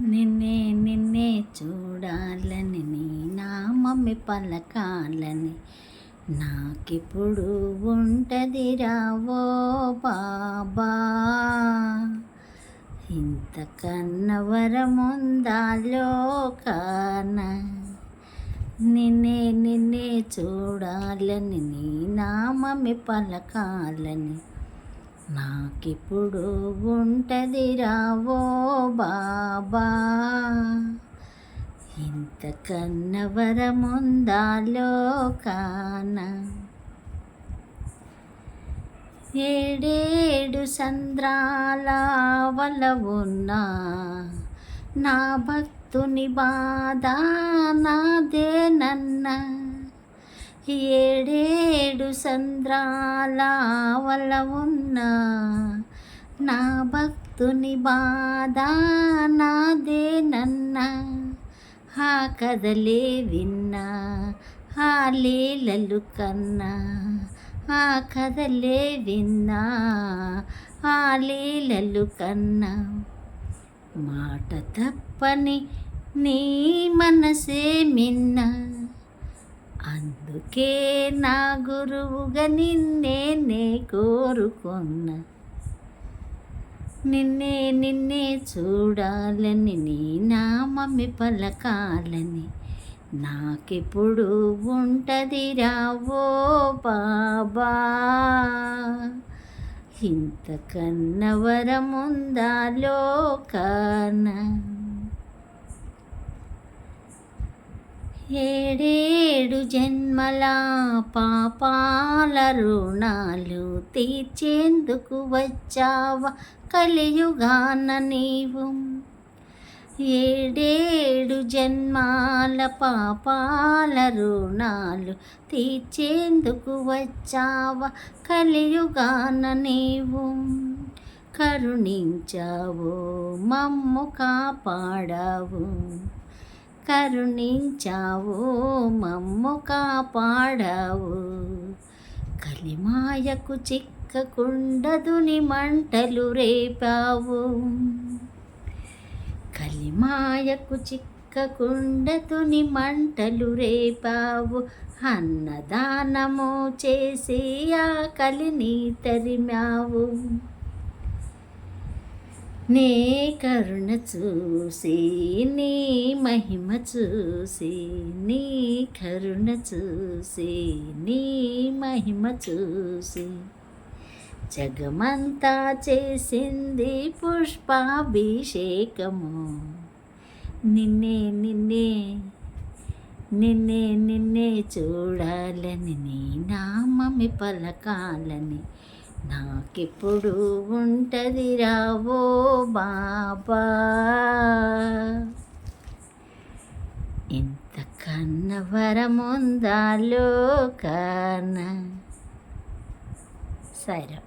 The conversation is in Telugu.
నిన్నే నిన్నే చూడాలని నీ నామమ్మి పలకాలని. నాకిప్పుడు ఉంటదిరా ఓ బాబా. ఇంతకన్న వరముందా లోకాన? నిన్నే నిన్నే చూడాలని నీ నామమ్మి పలకాలని. నాకిప్పుడు ఉంటది రావో బాబా. ఇంతకన్న వరముందా లోకాన? ఏడేడు సంద్రాల వల ఉన్నా. నా భక్తుని బాధ నాదేనన్నా ఏడు సంద్రాల వల్ల ఉన్న నా భక్తుని బాధ నాదేనన్నా ఆ కథలే విన్నా ఆ లీలలు కన్నా. ఆ కథలే విన్నా ఆ లీలలు కన్నా. మాట తప్పని నీ మనసే మిన్నా. అందుకే నా గురువుగా నిన్నే నే కోరుకున్న. నిన్నే నిన్నే చూడాలని నీ నామమి పలకాలని. నాకెప్పుడు ఉంటది రావో బాబా. ఇంతకన్న వరముందా లోకాన? ఏడేడు జన్మల పాపాల రుణాలు తీర్చేందుకు వచ్చావా కలియుగాన నీవు? ఏడేడు జన్మాల పాపాల రుణాలు తీర్చేందుకు వచ్చావా కలియుగాన నీవు? కరుణించావు మమ్ము కాపాడావు. కరుణించావు మమ్ము కాపాడావు. కలిమాయకు చిక్కకుండదుని మంటలు రేపావు. కలిమాయకు చిక్కకుండదుని మంటలు రేపావు. అన్నదానము చేసి ఆ కలిని తరిమావు. నీ కరుణ చూసి నీ మహిమ చూసి నీ కరుణ చూసి నీ మహిమ చూసి. జగమంతా చేసింది పుష్పాభిషేకము. నిన్నే నిన్నే నిన్నే నిన్నే చూడాలని నీ నామమి పలకాలని నాకెప్పుడు ఉంటది రావో బాబా? ఎంత కన్న వరముందాలో లోకాన? సరే.